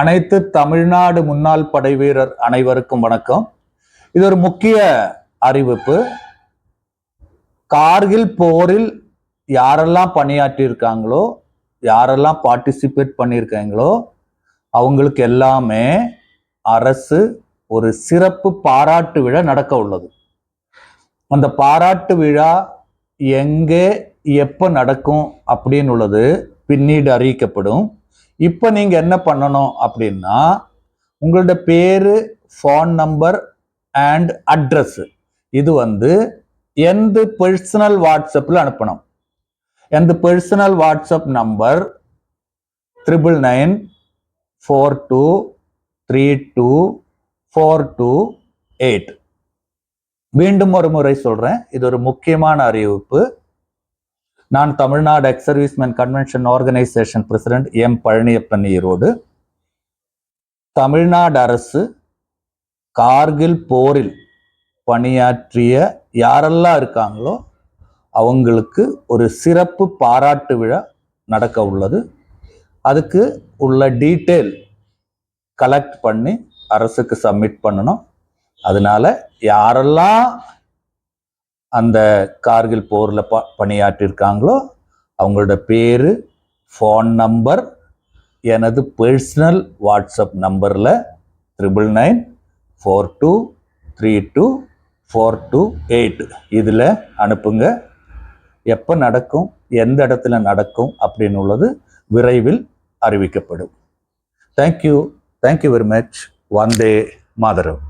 அனைத்து தமிழ்நாடு முன்னாள் படை வீரர் அனைவருக்கும் வணக்கம். இது ஒரு முக்கிய அறிவிப்பு. கார்கில் போரில் யாரெல்லாம் பணியாற்றி இருக்காங்களோ யாரெல்லாம் பார்ட்டிசிபேட் பண்ணியிருக்காங்களோ அவங்களுக்கு எல்லாமே அரசு ஒரு சிறப்பு பாராட்டு விழா நடக்க உள்ளது. அந்த பாராட்டு விழா எங்கே எப்போ நடக்கும் அப்படின்னு உள்ளது பின்னீடு அறிவிக்கப்படும். இப்போ நீங்கள் என்ன பண்ணணும் அப்படின்னா உங்களோட பேர் ஃபோன் நம்பர் அண்ட் அட்ரஸ் இது வந்து எந்த பர்சனல் வாட்ஸ்அப்பில் அனுப்பணும். எந்த personal WhatsApp number triple nine four two three two four two eight மீண்டும் ஒரு முறை சொல்கிறேன் இது ஒரு முக்கியமான அறிவிப்பு. நான் Tamil Nadu ex serviceman convention organisation president M Palaniappan Erode. Tamil Nadu அரசு கார்கில் போரில் பணியாற்றிய யாரெல்லாம் இருக்காங்களோ அவங்களுக்கு ஒரு சிறப்பு பாராட்டு விழா நடக்க உள்ளது. அதுக்கு உள்ள டீட்டெயில் கலெக்ட் பண்ணி அரசுக்கு சப்மிட் பண்ணணும். அதனால யாரெல்லாம் அந்த கார்கில் போரில் ப பணியாற்றியிருக்காங்களோ அவங்களோட பேர் ஃபோன் நம்பர் எனது பர்சனல் வாட்ஸ்அப் நம்பரில் triple nine four two three two four two eight இதில் அனுப்புங்க. எப்போ நடக்கும் எந்த இடத்துல நடக்கும் அப்படின்னு உள்ளது விரைவில் அறிவிக்கப்படும். Thank you thank you very much Vande Mataram.